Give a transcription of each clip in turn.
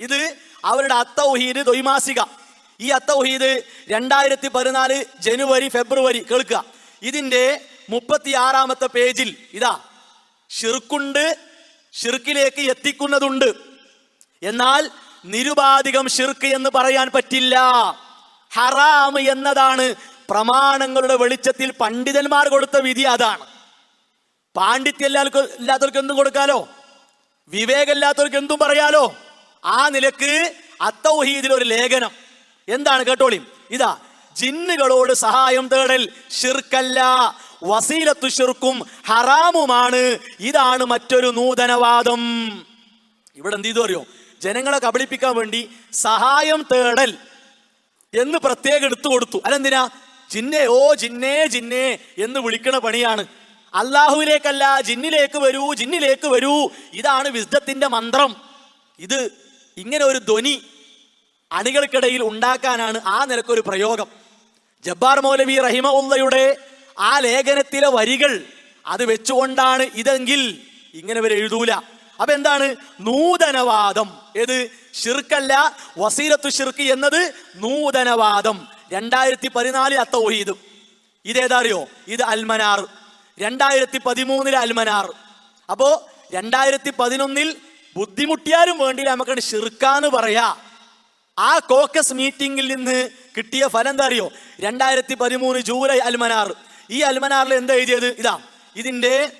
ഇത് അവരുടെ അത്തൗഹീദ് ദ്വൈമാസിക ഈ അത്തൗഹീദ് രണ്ടായിരത്തി പതിനാല് ജനുവരി ഫെബ്രുവരി കേൾക്കുക. ഇതിന്റെ മുപ്പത്തി ആറാമത്തെ പേജിൽ ഇതാ ഷിർക്കുണ്ട് ഷിർക്കിലേക്ക് എത്തിക്കുന്നതുണ്ട്. എന്നാൽ നിരുപാധികം ഷിർക്ക് എന്ന് പറയാൻ പറ്റില്ല. ഹറാം എന്നതാണ് പ്രമാണങ്ങളുടെ വെളിച്ചത്തിൽ പണ്ഡിതന്മാർ കൊടുത്ത വിധി അതാണ്. പാണ്ഡിത്യം എല്ലാവർക്കും ഇല്ലാത്തവർക്ക് എന്തും കൊടുക്കാലോ? വിവേകമില്ലാത്തവർക്ക് എന്തും പറയാലോ? ആ നിലയ്ക്ക് അത്തൗഹീദിൽ ഒരു ലേഖനം. എന്താണ് കേട്ടോളിയും ഇതാ ജിന്നുകളോട് സഹായം തേടൽ ഷിർക്കല്ല വസീലത്തു ഷിർക്കും ഹറാമുമാണ് ഇതാണ് മറ്റൊരു നൂതനവാദം. ഇവിടെ എന്ത് ചെയ്തു അറിയോ? ജനങ്ങളെ കബളിപ്പിക്കാൻ വേണ്ടി സഹായം തേടൽ എന്ന് പ്രത്യേകം എടുത്തു കൊടുത്തു. അല്ലെന്തിനാ ജിന്നെ ഓ ജിന്നേ ജിന്നേ എന്ന് വിളിക്കണ പണിയാണ്. അള്ളാഹുവിലേക്കല്ല ജിന്നിലേക്ക് വരൂ ജിന്നിലേക്ക് വരൂ ഇതാണ് വിസ്ഡത്തിന്റെ മന്ത്രം. ഇത് ഇങ്ങനെ ഒരു ധ്വനി അണികൾക്കിടയിൽ ഉണ്ടാക്കാനാണ് ആ നിലക്കൊരു പ്രയോഗം. ജബ്ബാർ മൗലവി റഹിമ ഉള്ളയുടെ ആ ലേഖനത്തിലെ വരികൾ അത് വെച്ചുകൊണ്ടാണ് ഇതെങ്കിൽ ഇങ്ങനെ ഇവർ എഴുതൂല. അപ്പൊ എന്താണ് നൂതനവാദം. ഏത്? ഷിർക്കല്ല വസീലത്തു ഷിർക്ക് എന്നത് നൂതനവാദം. രണ്ടായിരത്തി പതിനാലിൽ അത്തൗഹീദ്. ഇതേതാ അറിയോ ഇത് അൽമനാർ. രണ്ടായിരത്തി പതിമൂന്നിൽ അൽമനാർ. അപ്പോ രണ്ടായിരത്തി പതിനൊന്നിൽ ബുദ്ധിമുട്ടിയാലും വേണ്ടിയില്ല നമുക്കത് ഷിർക്കാന്ന് പറയാ. ആ കോക്കസ് മീറ്റിംഗിൽ നിന്ന് കിട്ടിയ ഫലം എന്താ അറിയോ? രണ്ടായിരത്തി പതിമൂന്ന് ജൂലൈ അൽമനാർ. ഈ അൽമനാറിൽ എന്താ എഴുതിയത്? ഇതാ ഇതിന്റെ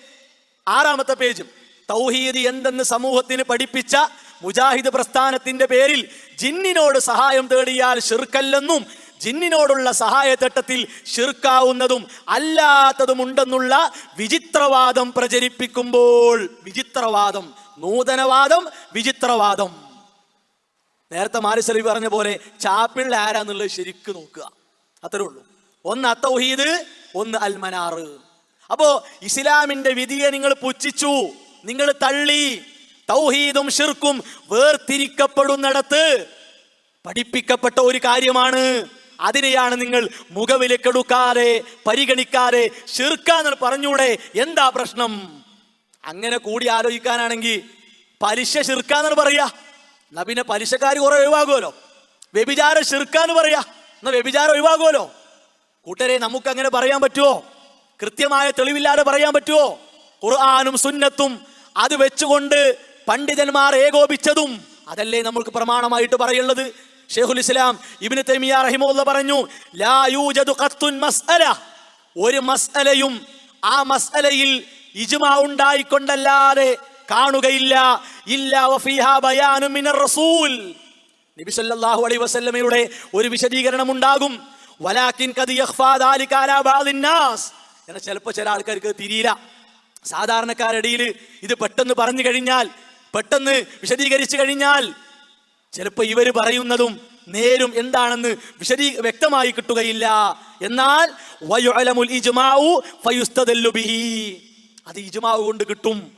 ആറാമത്തെ പേജ്. തൗഹീദ് എന്തെന്ന് സമൂഹത്തിന് പഠിപ്പിച്ച മുജാഹിദ് പ്രസ്ഥാനത്തിന്റെ പേരിൽ ജിന്നിനോട് സഹായം തേടിയാൽ ഷിർക്കല്ലെന്നും ജിന്നിനോടുള്ള സഹായത്തെട്ടത്തിൽ ഷിർക്കാവുന്നതും അല്ലാത്തതും ഉണ്ടെന്നുള്ള വിചിത്രവാദം പ്രചരിപ്പിക്കുമ്പോൾ വിചിത്രവാദം നൂതനവാദം വിചിത്രവാദം. നേരത്തെ മാരിസലി പറഞ്ഞ പോലെ ചാപ്പിള്ള ആരാന്നുള്ളത് ശരിക്ക് നോക്കുക. അത്രേ ഉള്ളൂ. ഒന്ന് അത്തൗഹീദ് ഒന്ന് അൽമനാറ്. അപ്പോ ഇസ്ലാമിന്റെ വിധിയെ നിങ്ങൾ പുച്ഛിച്ചു നിങ്ങൾ തള്ളി. തൗഹീദും ഷിർക്കും വേർതിരിക്കപ്പെടുന്നിടത്ത് പഠിപ്പിക്കപ്പെട്ട ഒരു കാര്യമാണ്. അതിനെയാണ് നിങ്ങൾ മുഖവിലക്കെടുക്കാതെ പരിഗണിക്കാതെ ഷിർക്കാന്ന് പറഞ്ഞൂടെ എന്താ പ്രശ്നം? അങ്ങനെ കൂടി ആലോചിക്കാനാണെങ്കിൽ പലിശ ചെറുക്കാന്നാണ് പറയാ. എന്നാ പിന്നെ പലിശക്കാർ കുറെ ഒഴിവാകുമല്ലോ. വ്യഭിചാരം ചെറുക്കാന്ന് പറയാ. എന്നാ വ്യഭിചാരം ഒഴിവാകുമല്ലോ. കൂട്ടരെ നമുക്ക് അങ്ങനെ പറയാൻ പറ്റുമോ കൃത്യമായ തെളിവില്ലാതെ പറയാൻ പറ്റുമോ ഖുർആാനും സുന്നത്തും അത് വെച്ചുകൊണ്ട് പണ്ഡിതന്മാർ ഏകോപിച്ചതും അതല്ലേ നമുക്ക് പ്രമാണമായിട്ട് പറയുള്ളത്? ഷെയ്ഖുൽ ഇസ്ലാം ഇബിന് തെമിയ റഹിമുള്ള പറഞ്ഞു ലാ യൂജദു മസ്അല. ഒരു മസ്അലയും ആ മസ്അലയിൽ ഇജ്മാ ഉണ്ടായിക്കൊണ്ടല്ലാതെ കാണുകയില്ല. നബി സല്ലല്ലാഹു അലൈഹി വസല്ലമയുടെ ഒരു വിശദീകരണം ഉണ്ടാകും നാസ്. എന്നാൽ ചിലപ്പോൾ ചില ആൾക്കാർക്ക് തിരിയില്ല. സാധാരണക്കാരിടയിൽ ഇത് പെട്ടെന്ന് പറഞ്ഞു കഴിഞ്ഞാൽ പെട്ടെന്ന് വിശദീകരിച്ചു കഴിഞ്ഞാൽ ചിലപ്പോൾ ഇവർ പറയുന്നതും നേരും എന്താണെന്ന് വിശദീ വ്യക്തമായി കിട്ടുകയില്ല. എന്നാൽ അത് ഇജ്മാഉ കൊണ്ട് കിട്ടും.